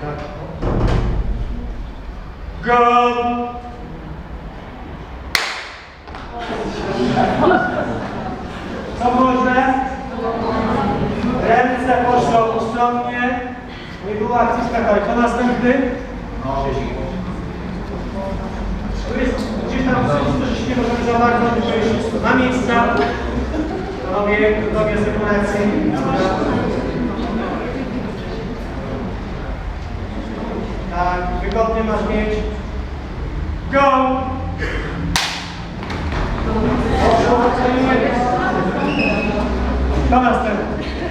Tak, no. Go! Co można? Ręce poszło ustronnie. Nie była akcja Kto następny? No. Tu jest gdzieś tam coś, że się nie możemy za bardzo, nie Na miejscu. Panowie, gotowie symulacji. Tak, wygodnie masz mieć. Go! Kto następny?